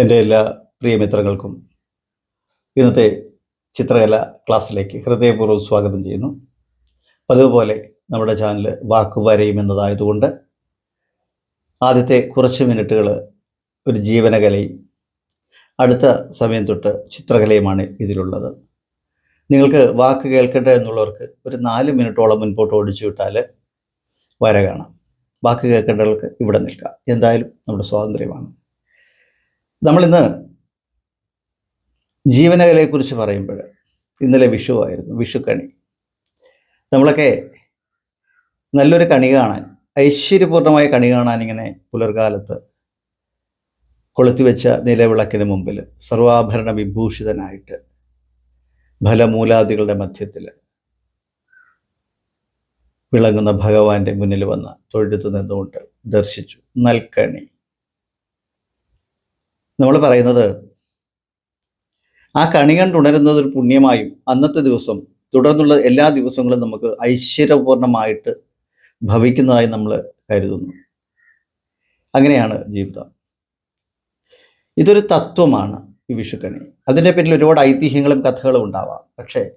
എന്റെ എല്ലാ പ്രിയമിത്രങ്ങൾക്കും ഇന്നത്തെ ചിത്രകല ക്ലാസ്സിലേക്ക് ഹൃദയപൂർവം സ്വാഗതം ചെയ്യുന്നു. പതിവുപോലെ നമ്മുടെ ചാനൽ വാക്ക് വരയും എന്നതായതുകൊണ്ട് ആദ്യത്തെ കുറച്ച് മിനിറ്റുകൾ ഒരു ജീവനകലയും അടുത്ത സമയം തൊട്ട് ചിത്രകലയുമാണ് ഇതിലുള്ളത്. നിങ്ങൾക്ക് വാക്ക് കേൾക്കട്ടെ എന്നുള്ളവർക്ക് ഒരു നാല് മിനിറ്റോളം മുൻപോട്ട് ഓടിച്ചു വിട്ടാൽ വര കാണാം. വാക്ക് കേൾക്കേണ്ടവർക്ക് ഇവിടെ നിൽക്കാം. എന്തായാലും നമ്മുടെ സ്വാതന്ത്ര്യമാണ്. നമ്മളിന്ന് ജീവനകലയെക്കുറിച്ച് പറയുമ്പോൾ ഇന്നലെ വിഷു ആയിരുന്നു വിഷുക്കണി. നമ്മളൊക്കെ നല്ലൊരു കണി കാണാൻ ഐശ്വര്യപൂർണമായ കണി കാണാൻ ഇങ്ങനെ പുലർകാലത്ത് കൊളുത്തിവെച്ച നിലവിളക്കിന് മുമ്പിൽ സർവാഭരണ വിഭൂഷിതനായിട്ട് ഫലമൂലാദികളുടെ മധ്യത്തിൽ വിളങ്ങുന്ന ഭഗവാന്റെ മുന്നിൽ വന്ന് തൊഴുത്തു നിന്നുകൊണ്ട് ദർശിച്ചു. നൽകണി നമ്മൾ പറയുന്നത് ആ കണി കണ്ടുണരുന്നത് ഒരു പുണ്യമായും അന്നത്തെ ദിവസം തുടർന്നുള്ള എല്ലാ ദിവസങ്ങളും നമുക്ക് ഐശ്വര്യപൂർണമായിട്ട് ഭവിക്കുന്നതായി നമ്മൾ കരുതുന്നു. അങ്ങനെയാണ് ജീവിതം. ഇതൊരു തത്വമാണ് ഈ വിഷുക്കണി. അതിന്റെ പിന്നിൽ ഒരുപാട് ഐതിഹ്യങ്ങളും കഥകളും ഉണ്ടാവാം. പക്ഷേ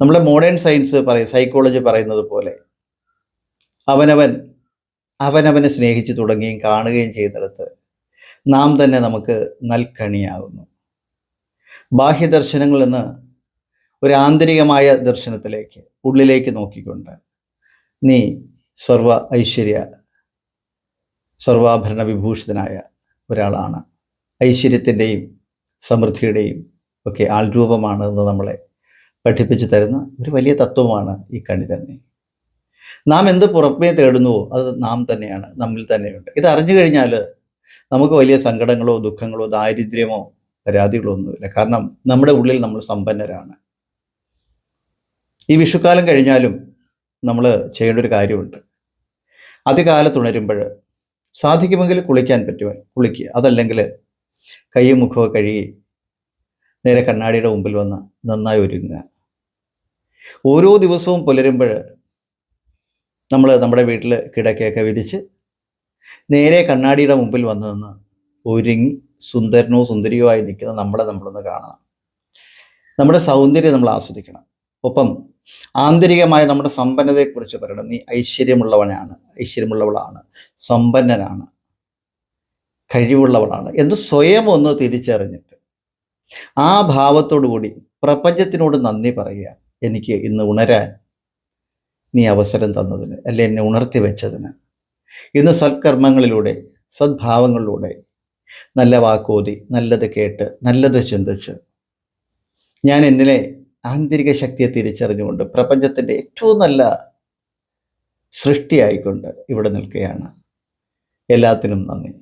നമ്മളെ മോഡേൺ സയൻസ് പറയും സൈക്കോളജി പറയുന്നത് പോലെ അവനവൻ അവനവനെ സ്നേഹിച്ച് തുടങ്ങുകയും കാണുകയും ചെയ്യുന്നിടത്ത് നാം തന്നെ നമുക്ക് നൽക്കണിയാകുന്നു ബാഹ്യദർശനങ്ങളിൽ നിന്ന് ഒരു ആന്തരികമായ ദർശനത്തിലേക്ക് ഉള്ളിലേക്ക് നോക്കിക്കൊണ്ട് നീ സർവ ഐശ്വര്യ സർവാഭരണ വിഭൂഷിതനായ ഒരാളാണ്. ഐശ്വര്യത്തിന്റെയും സമൃദ്ധിയുടെയും ഒക്കെ ആൾരൂപമാണ് എന്ന് നമ്മളെ പഠിപ്പിച്ചു തരുന്ന ഒരു വലിയ തത്വമാണ് ഈ കണി തന്നെ. നാം എന്ത് പുറമേ തേടുന്നുവോ അത് നാം തന്നെയാണ് നമ്മിൽ തന്നെയുണ്ട്. ഇത് അറിഞ്ഞു കഴിഞ്ഞാൽ നമുക്ക് വലിയ സങ്കടങ്ങളോ ദുഃഖങ്ങളോ ദാരിദ്ര്യമോ പരാതികളോ ഒന്നുമില്ല. കാരണം നമ്മുടെ ഉള്ളിൽ നമ്മൾ സമ്പന്നരാണ്. ഈ വിഷുക്കാലം കഴിഞ്ഞാലും നമ്മൾ ചെയ്യേണ്ട ഒരു കാര്യമുണ്ട്. അതികാലത്തുണരുമ്പോൾ സാധിക്കുമെങ്കിൽ കുളിക്കാൻ പറ്റുമോ കുളിക്കുക. അതല്ലെങ്കിൽ കൈയും മുഖവും കഴുകി നേരെ കണ്ണാടിയുടെ മുമ്പിൽ വന്ന് നന്നായി ഒരുങ്ങുക. ഓരോ ദിവസവും പുലരുമ്പോൾ നമ്മൾ നമ്മുടെ വീട്ടിൽ കിടക്കയൊക്കെ വിരിച്ച് നേരെ കണ്ണാടിയുടെ മുമ്പിൽ വന്നു നിന്ന് ഒരുങ്ങി സുന്ദരനോ സുന്ദരിയോ ആയി നിൽക്കുന്ന നമ്മളെ നമ്മളൊന്ന് കാണണം നമ്മുടെ സൗന്ദര്യം നമ്മൾ ആസ്വദിക്കണം. ഒപ്പം ആന്തരികമായ നമ്മുടെ സമ്പന്നതയെക്കുറിച്ച് പറയണം. നീ ഐശ്വര്യമുള്ളവനാണ്. ഐശ്വര്യമുള്ളവളാണ്. സമ്പന്നനാണ്. കഴിവുള്ളവളാണ്. എന്ന് സ്വയം ഒന്ന് തിരിച്ചറിഞ്ഞിട്ട് ആ കൂടി പ്രപഞ്ചത്തിനോട് നന്ദി പറയുക. എനിക്ക് ഇന്ന് ഉണരാൻ നീ അവസരം തന്നതിന് അല്ലെ എന്നെ ഉണർത്തി വെച്ചതിന് ഇന്ന് സൽക്കർമ്മങ്ങളിലൂടെ സദ്ഭാവങ്ങളിലൂടെ നല്ല വാക്കോതി നല്ലത് കേട്ട് നല്ലത് ചിന്തിച്ച് ഞാൻ എന്നിലെ ആന്തരിക ശക്തിയെ തിരിച്ചറിഞ്ഞുകൊണ്ട് പ്രപഞ്ചത്തിന്റെ ഏറ്റവും നല്ല സൃഷ്ടിയായിക്കൊണ്ട് ഇവിടെ നിൽക്കുകയാണ്. എല്ലാത്തിനും നന്ദി.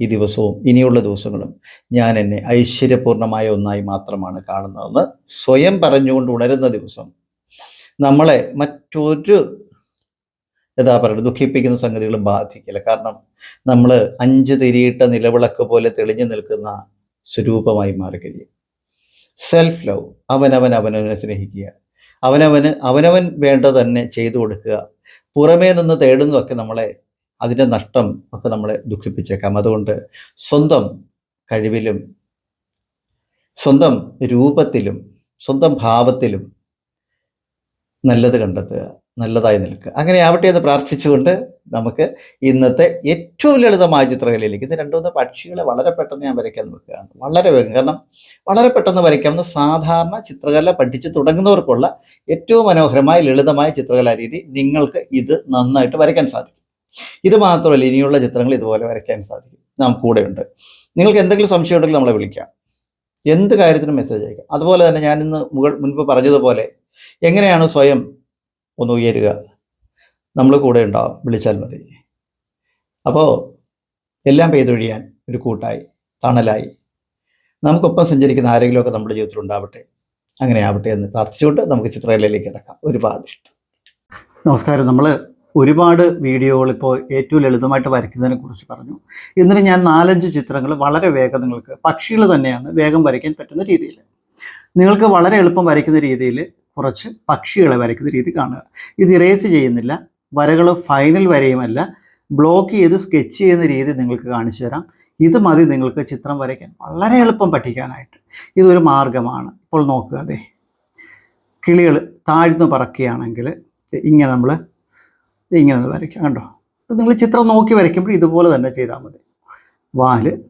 ഈ ദിവസവും ഇനിയുള്ള ദിവസങ്ങളും ഞാൻ എന്നെ ഐശ്വര്യപൂർണമായ ഒന്നായി മാത്രമാണ് കാണുന്നതെന്ന് സ്വയം പറഞ്ഞുകൊണ്ട് ഉണരുന്ന ദിവസം നമ്മളെ മറ്റൊരു എന്താ പറയുക ദുഃഖിപ്പിക്കുന്ന സംഗതികൾ ബാധിക്കില്ല. കാരണം നമ്മൾ അഞ്ച് തിരിയിട്ട നിലവിളക്ക് പോലെ തെളിഞ്ഞു നിൽക്കുന്ന സ്വരൂപമായി മാറുകയും സെൽഫ് ലവ് അവനവൻ അവനവനെ സ്നേഹിക്കുക അവനവന് അവനവൻ വേണ്ട തന്നെ ചെയ്തു കൊടുക്കുക പുറമേ നിന്ന് തേടുന്നതൊക്കെ നമ്മളെ അതിന്റെ നഷ്ടം ഒക്കെ നമ്മളെ ദുഃഖിപ്പിച്ചേക്കാം. അതുകൊണ്ട് സ്വന്തം കഴിവിലും സ്വന്തം രൂപത്തിലും സ്വന്തം ഭാവത്തിലും നല്ലത് കണ്ടെത്തുക. നല്ലതായി നിൽക്കുക. അങ്ങനെ ആവട്ടെ എന്ന് പ്രാർത്ഥിച്ചുകൊണ്ട് നമുക്ക് ഇന്നത്തെ ഏറ്റവും ലളിതമായ ചിത്രകലയിലേക്ക് ഇത് രണ്ടുമൂന്ന് പക്ഷികളെ വളരെ പെട്ടെന്ന് ഞാൻ വരയ്ക്കാൻ നോക്കുകയാണ്. വളരെ വേഗം. കാരണം വളരെ പെട്ടെന്ന് വരയ്ക്കാവുന്ന സാധാരണ ചിത്രകല പഠിച്ച് തുടങ്ങുന്നവർക്കുള്ള ഏറ്റവും മനോഹരമായ ലളിതമായ ചിത്രകലാ രീതി നിങ്ങൾക്ക് ഇത് നന്നായിട്ട് വരയ്ക്കാൻ സാധിക്കും. ഇത് മാത്രമല്ല ഇനിയുള്ള ചിത്രങ്ങൾ ഇതുപോലെ വരയ്ക്കാൻ സാധിക്കും. നാം കൂടെയുണ്ട്. നിങ്ങൾക്ക് എന്തെങ്കിലും സംശയം ഉണ്ടെങ്കിൽ നമ്മളെ വിളിക്കാം. എന്ത് കാര്യത്തിനും മെസ്സേജ് അയക്കാം. അതുപോലെ തന്നെ ഞാനിന്ന് മുകൾ മുൻപ് പറഞ്ഞതുപോലെ എങ്ങനെയാണ് സ്വയം ഒന്ന് ഉയരുക. നമ്മൾ കൂടെ ഉണ്ടാവും. വിളിച്ചാൽ മതി. അപ്പോൾ എല്ലാം പെയ്തൊഴിയാൻ ഒരു കൂട്ടായി തണലായി. നമുക്കൊപ്പം സഞ്ചരിക്കുന്ന ആരെങ്കിലുമൊക്കെ നമ്മുടെ ജീവിതത്തിൽ ഉണ്ടാവട്ടെ. അങ്ങനെ ആവട്ടെ എന്ന് പ്രാർത്ഥിച്ചുകൊണ്ട് നമുക്ക് ചിത്രകലയിലേക്ക് കിടക്കാം. ഒരുപാട് ഇഷ്ടം നമസ്കാരം. നമ്മൾ ഒരുപാട് വീഡിയോകൾ ഇപ്പോൾ ഏറ്റവും ലളിതമായിട്ട് വരയ്ക്കുന്നതിനെ കുറിച്ച് പറഞ്ഞു. ഇന്നലെ ഞാൻ നാലഞ്ച് ചിത്രങ്ങൾ വളരെ വേഗം നിങ്ങൾക്ക് പക്ഷികൾ തന്നെയാണ് വേഗം വരയ്ക്കാൻ പറ്റുന്ന രീതിയിൽ. നിങ്ങൾക്ക് വളരെ എളുപ്പം വരയ്ക്കുന്ന രീതിയിൽ കുറച്ച് പക്ഷികളെ വരയ്ക്കുന്ന രീതി കാണുക. ഇത് ഇറേസ് ചെയ്യുന്നില്ല. വരകൾ ഫൈനൽ വരയുമല്ല. ബ്ലോക്ക് ചെയ്ത് സ്കെച്ച് ചെയ്യുന്ന രീതി നിങ്ങൾക്ക് കാണിച്ചു തരാം. ഇത് മതി നിങ്ങൾക്ക് ചിത്രം വരയ്ക്കാൻ. വളരെ എളുപ്പം പഠിക്കാനായിട്ട്. ഇതൊരു മാർഗമാണ്. ഇപ്പോൾ നോക്കുക അതെ കിളികൾ താഴ്ന്നു പറക്കുകയാണെങ്കിൽ ഇങ്ങനെ നമ്മൾ ഇങ്ങനെ വരയ്ക്കാം കണ്ടോ? നിങ്ങൾ ചിത്രം നോക്കി വരയ്ക്കുമ്പോൾ ഇതുപോലെ തന്നെ ചെയ്താൽ മതി. വാൽ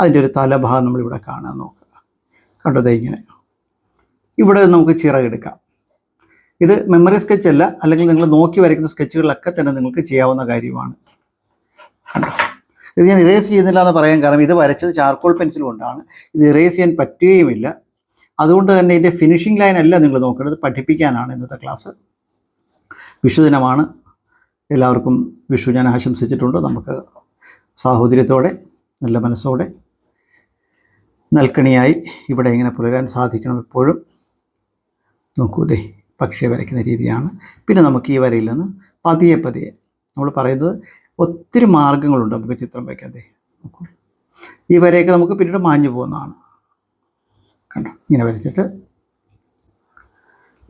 അതിന്റെ ഒരു തലഭാഗം നമ്മളിവിടെ കാണാൻ നോക്കുക. കണ്ടോ ദേ ഇങ്ങനെ. ഇവിടെ നമുക്ക് ചിറകെടുക്കാം ഇത് മെമ്മറി സ്കെച്ച് അല്ല അല്ലെങ്കിൽ നിങ്ങൾ നോക്കി വരയ്ക്കുന്ന സ്കെച്ചുകളിലൊക്കെ തന്നെ നിങ്ങൾക്ക് ചെയ്യാവുന്ന കാര്യമാണ്. ഇത് ഞാൻ ഇറേസ് ചെയ്യുന്നില്ല എന്ന് പറയാൻ കാരണം ഇത് വരച്ചത് ചാർക്കോൾ പെൻസിൽ കൊണ്ടാണ്. ഇത് ഇറേസ് ചെയ്യാൻ പറ്റുകയുമില്ല. അതുകൊണ്ട് തന്നെ ഇതിന്റെ ഫിനിഷിംഗ് ലൈൻ അല്ല നിങ്ങൾ നോക്കേണ്ടത്. പഠിപ്പിക്കാനാണ് ഇന്നത്തെ ക്ലാസ് വിഷുദിനമാണ്. എല്ലാവർക്കും വിഷു ഞാൻ ആശംസിച്ചിട്ടുണ്ട്. നമുക്ക് സാഹോദര്യത്തോടെ നല്ല മനസ്സോടെ നൽക്കണിയായി ഇവിടെ ഇങ്ങനെ പുലരാൻ സാധിക്കണം എപ്പോഴും. നോക്കൂ. ദേ പക്ഷിയെ വരയ്ക്കുന്ന രീതിയാണ്. പിന്നെ നമുക്ക് ഈ വരയിൽ നിന്ന് പതിയെ പതിയെ നമ്മൾ പറയുന്നത് ഒത്തിരി മാർഗങ്ങളുണ്ട്. നമുക്ക് ചിത്രം വയ്ക്കാതെ നോക്കൂ. ഈ വരയൊക്കെ നമുക്ക് പിന്നീട് മാഞ്ഞു പോകുന്നതാണ്. കണ്ടോ? ഇങ്ങനെ വരച്ചിട്ട്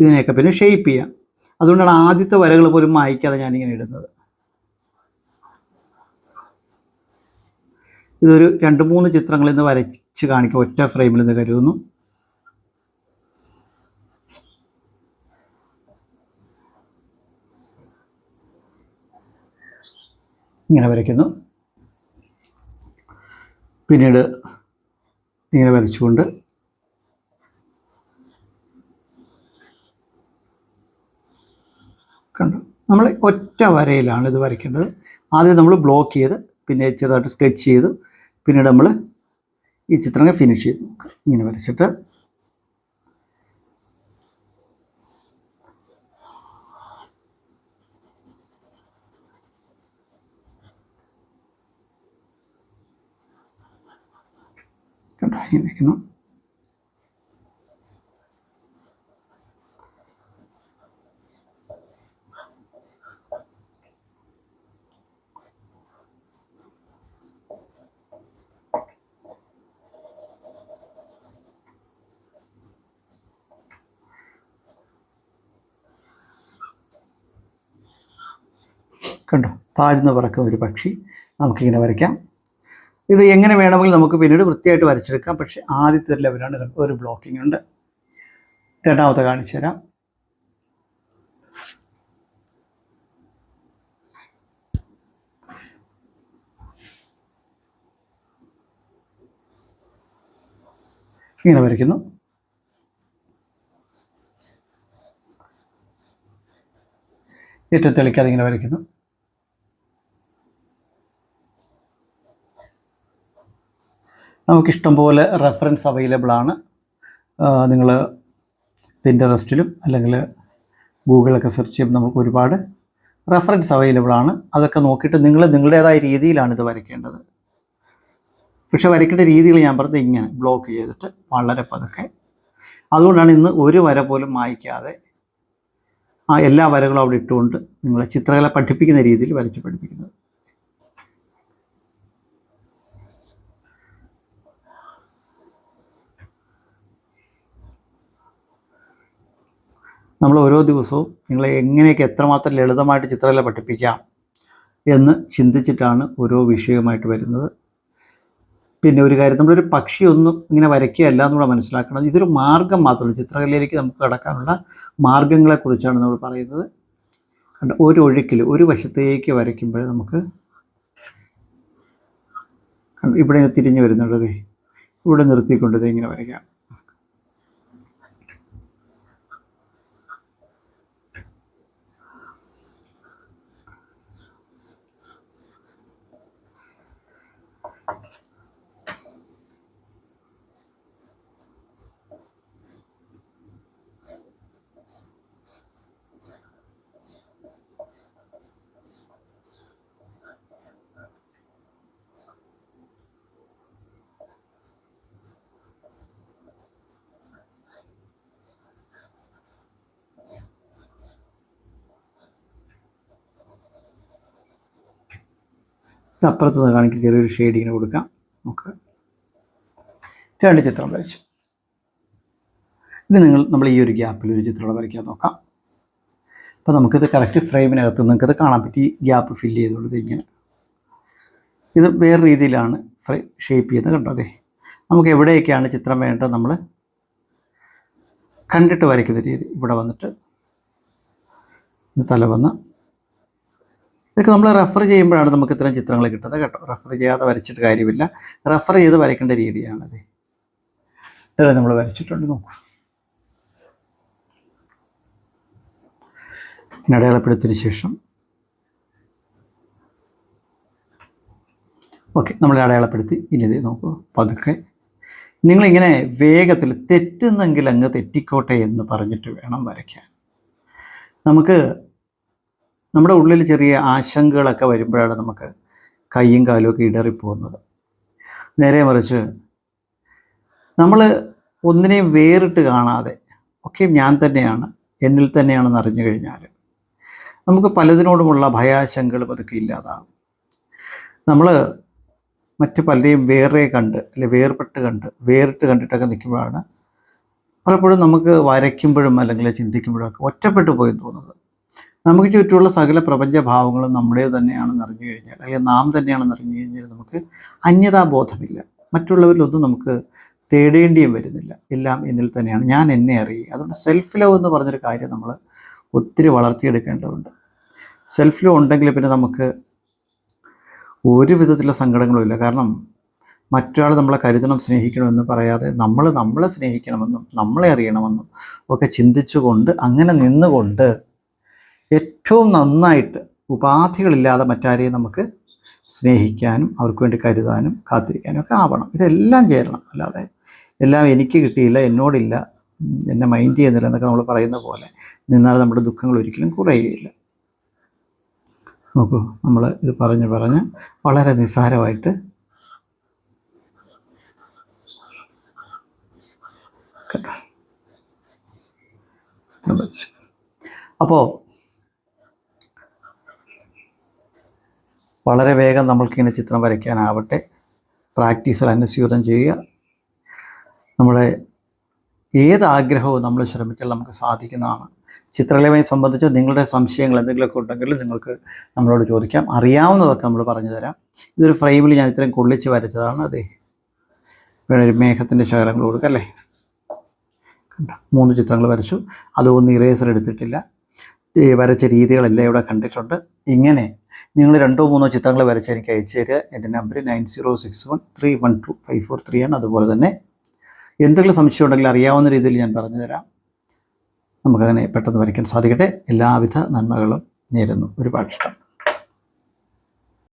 ഇതിനെയൊക്കെ പിന്നെ ഷെയ്പ്പ് ചെയ്യാം. അതുകൊണ്ടാണ് ആദ്യത്തെ വരകൾ പോലും മായ്ക്കാതെ ഞാനിങ്ങനെ ഇടുന്നത്. ഇതൊരു രണ്ട് മൂന്ന് ചിത്രങ്ങളിൽ നിന്ന് വരച്ച് കാണിക്കുക ഒറ്റ ഫ്രെയിമിൽ നിന്ന് കരുതുന്നു. ഇങ്ങനെ വരയ്ക്കുന്നു. പിന്നീട് ഇങ്ങനെ വരച്ചുകൊണ്ട് കണ്ടു. നമ്മൾ ഒറ്റ വരയിലാണ് ഇത് വരയ്ക്കേണ്ടത്. ആദ്യം നമ്മൾ ബ്ലോക്ക് ചെയ്ത് പിന്നെ ചെറുതായിട്ട് സ്കെച്ച് ചെയ്തു. പിന്നീട് നമ്മൾ ഈ ചിത്രങ്ങൾ ഫിനിഷ് ചെയ്തു. ഇങ്ങനെ വരച്ചിട്ട് കണ്ടോ ഇങ്ങനെ ഇരിക്കുന്നു കണ്ടോ? താഴ്ന്നു പറക്കുന്ന ഒരു പക്ഷി. നമുക്കിങ്ങനെ വരയ്ക്കാം. ഇത് എങ്ങനെ വേണമെങ്കിൽ നമുക്ക് പിന്നീട് വൃത്തിയായിട്ട് വരച്ചെടുക്കാം. പക്ഷേ ആദ്യത്തെ ലെവലാണ് ഒരു ബ്ലോക്കിംഗ് ഉണ്ട്. രണ്ടാമത്തെ കാണിച്ചു തരാം. ഇങ്ങനെ വരയ്ക്കുന്നു. ഏറ്റവും തെളിക്കാതെ ഇങ്ങനെ വരയ്ക്കുന്നു. നമുക്കിഷ്ടം പോലെ റെഫറൻസ് അവൈലബിൾ ആണ് നിങ്ങൾ പിന്ററസ്റ്റിലും അല്ലെങ്കിൽ ഗൂഗിളൊക്കെ സെർച്ച് ചെയ്യുമ്പോൾ നമുക്ക് ഒരുപാട് റെഫറൻസ് അവൈലബിൾ ആണ്. അതൊക്കെ നോക്കിയിട്ട് നിങ്ങൾ നിങ്ങളുടേതായ രീതിയിലാണ് ഇത് വരയ്ക്കേണ്ടത്. പക്ഷേ വരയ്ക്കേണ്ട രീതികൾ ഞാൻ പറഞ്ഞത് ഇങ്ങനെ ബ്ലോക്ക് ചെയ്തിട്ട് വളരെ പതുക്കെ. അതുകൊണ്ടാണ് ഇന്ന് ഒരു വര പോലും മായ്ക്കാതെ ആ എല്ലാ വരകളും അവിടെ ഇട്ടുകൊണ്ട് നിങ്ങളെ ചിത്രകല പഠിപ്പിക്കുന്ന രീതിയിൽ വരച്ച് പഠിപ്പിക്കുന്നത്. നമ്മൾ ഓരോ ദിവസവും നിങ്ങളെ എങ്ങനെയൊക്കെ എത്രമാത്രം ലളിതമായിട്ട് ചിത്രകല പഠിപ്പിക്കാം എന്ന് ചിന്തിച്ചിട്ടാണ് ഓരോ വിഷയവുമായിട്ട് വരുന്നത്. പിന്നെ ഒരു കാര്യം നമ്മളൊരു പക്ഷി ഒന്നും ഇങ്ങനെ വരയ്ക്കുകയല്ല എന്നുകൂടെ മനസ്സിലാക്കണം. ഇതൊരു മാർഗം മാത്രമേ ചിത്രകലയിലേക്ക് നമുക്ക് കടക്കാനുള്ള മാർഗങ്ങളെക്കുറിച്ചാണ് നമ്മൾ പറയുന്നത്. കണ്ട ഒരു ഒഴുക്കിൽ ഒരു വശത്തേക്ക് വരയ്ക്കുമ്പോൾ നമുക്ക് ഇവിടെ തിരിഞ്ഞു വരുന്നുള്ളതേ ഇവിടെ നിർത്തിക്കൊണ്ട് ദേ ഇങ്ങനെ വരയ്ക്കാം. ഇത് അപ്പുറത്ത് കാണിക്ക് ചെറിയൊരു ഷെയ്ഡിങ്ങിന് കൊടുക്കാം. നമുക്ക് രണ്ട് ചിത്രം വരച്ചു. ഇനി നിങ്ങൾ നമ്മൾ ഈ ഒരു ഗ്യാപ്പിൽ ഒരു ചിത്രം വരയ്ക്കാൻ നോക്കാം. അപ്പോൾ നമുക്കിത് കറക്റ്റ് ഫ്രെയിമിനകത്ത് നിങ്ങൾക്കത് കാണാൻ പറ്റി. ഗ്യാപ്പ് ഫിൽ ചെയ്തുകൊണ്ട് ഇങ്ങനെ. ഇത് വേറെ രീതിയിലാണ് ഫ്രൈ ഷേപ്പ് ചെയ്യുന്നത് കണ്ടോ? അതെ. നമുക്ക് എവിടെയൊക്കെയാണ് ചിത്രം വേണ്ടത് നമ്മൾ കണ്ടിട്ട് വരയ്ക്കുന്ന രീതി ഇവിടെ വന്നിട്ട് തല വന്ന് ഇതൊക്കെ നമ്മൾ റെഫർ ചെയ്യുമ്പോഴാണ് നമുക്ക് ഇത്തരം ചിത്രങ്ങൾ കിട്ടുന്നത് കേട്ടോ. റെഫർ ചെയ്യാതെ വരച്ചിട്ട് കാര്യമില്ല. റെഫർ ചെയ്ത് വരയ്ക്കേണ്ട രീതിയാണത്. ഇത്ര നമ്മൾ വരച്ചിട്ടുണ്ട് നോക്കൂ. അടയാളപ്പെടുത്തിന് ശേഷം. ഓക്കെ നമ്മൾ അടയാളപ്പെടുത്തി. ഇനി ഇത് നോക്കൂ പതുക്കെ. നിങ്ങളിങ്ങനെ വേഗത്തിൽ തെറ്റുന്നെങ്കിൽ അങ്ങ് തെറ്റിക്കോട്ടെ എന്ന് പറഞ്ഞിട്ട് വേണം വരയ്ക്കാൻ. നമുക്ക് നമ്മുടെ ഉള്ളിൽ ചെറിയ ആശങ്കകളൊക്കെ വരുമ്പോഴാണ് നമുക്ക് കൈയും കാലും ഒക്കെ ഇടറിപ്പോകുന്നത്. നേരെ മറിച്ച് നമ്മൾ ഒന്നിനെയും വേറിട്ട് കാണാതെ ഒക്കെ ഞാൻ തന്നെയാണ് എന്നിൽ തന്നെയാണെന്ന് അറിഞ്ഞു കഴിഞ്ഞാൽ നമുക്ക് പലതിനോടുമുള്ള ഭയാശങ്കകൾ പതുക്കെ ഇല്ലാതാകും. നമ്മൾ മറ്റ് പലരെയും വേറെ കണ്ട് അല്ലെ വേർപെട്ട് കണ്ട് വേറിട്ട് കണ്ടിട്ടൊക്കെ നിൽക്കുമ്പോഴാണ് പലപ്പോഴും നമുക്ക് വരയ്ക്കുമ്പോഴും അല്ലെങ്കിൽ ചിന്തിക്കുമ്പോഴും ഒക്കെ ഒറ്റപ്പെട്ടു പോയി തോന്നുന്നത്. നമുക്ക് ചുറ്റുമുള്ള സകല പ്രപഞ്ച ഭാവങ്ങളും നമ്മുടെ തന്നെയാണെന്ന് അറിഞ്ഞു കഴിഞ്ഞാൽ അല്ലെങ്കിൽ നാം തന്നെയാണെന്ന് അറിഞ്ഞു കഴിഞ്ഞാൽ നമുക്ക് അന്യതാബോധമില്ല മറ്റുള്ളവരിലൊന്നും നമുക്ക് തേടേണ്ടിയും വരുന്നില്ല. എല്ലാം എന്നിൽ തന്നെയാണ്. ഞാൻ എന്നെ അറിയുക. അതുകൊണ്ട് സെൽഫ് ലവ് എന്ന് പറഞ്ഞൊരു കാര്യം നമ്മൾ ഒത്തിരി വളർത്തിയെടുക്കേണ്ടതുണ്ട്. സെൽഫ് ലവ് ഉണ്ടെങ്കിൽ പിന്നെ നമുക്ക് ഒരു വിധത്തിലുള്ള സങ്കടങ്ങളും ഇല്ല. കാരണം മറ്റൊരാൾ നമ്മളെ കരുതണം സ്നേഹിക്കണമെന്ന് പറയാതെ നമ്മൾ നമ്മളെ സ്നേഹിക്കണമെന്നും നമ്മളെ അറിയണമെന്നും ഒക്കെ ചിന്തിച്ചുകൊണ്ട് അങ്ങനെ നിന്നുകൊണ്ട് ഏറ്റവും നന്നായിട്ട് ഉപാധികളില്ലാതെ മറ്റാരെയും നമുക്ക് സ്നേഹിക്കാനും അവർക്ക് വേണ്ടി കരുതാനും കാത്തിരിക്കാനും ഒക്കെ ആവണം. ഇതെല്ലാം ചേരണം. അല്ലാതെ എല്ലാം എനിക്ക് കിട്ടിയില്ല എന്നോടില്ല എന്നെ മൈൻഡ് ചെയ്യുന്നില്ല എന്നൊക്കെ നമ്മൾ പറയുന്ന പോലെ നിന്നാൽ നമ്മുടെ ദുഃഖങ്ങൾ ഒരിക്കലും കുറയുകയില്ല. നോക്കൂ നമ്മൾ ഇത് പറഞ്ഞ് പറഞ്ഞ് വളരെ നിസ്സാരമായിട്ട് അപ്പോൾ വളരെ വേഗം നമ്മൾക്കിങ്ങനെ ചിത്രം വരയ്ക്കാനാവട്ടെ. പ്രാക്ടീസുകൾ അനുസ്യൂതം ചെയ്യുക. നമ്മുടെ ഏത് ആഗ്രഹവും നമ്മൾ ശ്രമിച്ചാൽ നമുക്ക് സാധിക്കുന്നതാണ്. ചിത്രകലയുമായി സംബന്ധിച്ച് നിങ്ങളുടെ സംശയങ്ങൾ എന്തെങ്കിലുമൊക്കെ ഉണ്ടെങ്കിൽ നിങ്ങൾക്ക് നമ്മളോട് ചോദിക്കാം. അറിയാവുന്നതൊക്കെ നമ്മൾ പറഞ്ഞു തരാം. ഇതൊരു ഫ്രെയിമിൽ ഞാൻ ഇത്രയും കൊള്ളിച്ച് വരച്ചതാണ്. അതെ. ഒരു മേഘത്തിന്റെ ശകലങ്ങൾ കൊടുക്കുക അല്ലേ? മൂന്ന് ചിത്രങ്ങൾ വരച്ചു. അതൊന്നും ഇറേസർ എടുത്തിട്ടില്ല. വരച്ച രീതികളെല്ലാം ഇവിടെ കണ്ടിട്ടുണ്ട്. ഇങ്ങനെ നിങ്ങൾ രണ്ടോ മൂന്നോ ചിത്രങ്ങൾ വരച്ച് എനിക്ക് അയച്ചു തരിക. എന്റെ number nine zero six one three one two five four three ആണ്. അതുപോലെ തന്നെ എന്തെങ്കിലും സംശയം ഉണ്ടെങ്കിൽ അറിയാവുന്ന രീതിയിൽ ഞാൻ പറഞ്ഞു തരാം. നമുക്കങ്ങനെ പെട്ടെന്ന് വരയ്ക്കാൻ സാധിക്കട്ടെ. എല്ലാവിധ നന്മകളും നേരുന്നു. ഒരുപാട് ഇഷ്ടം.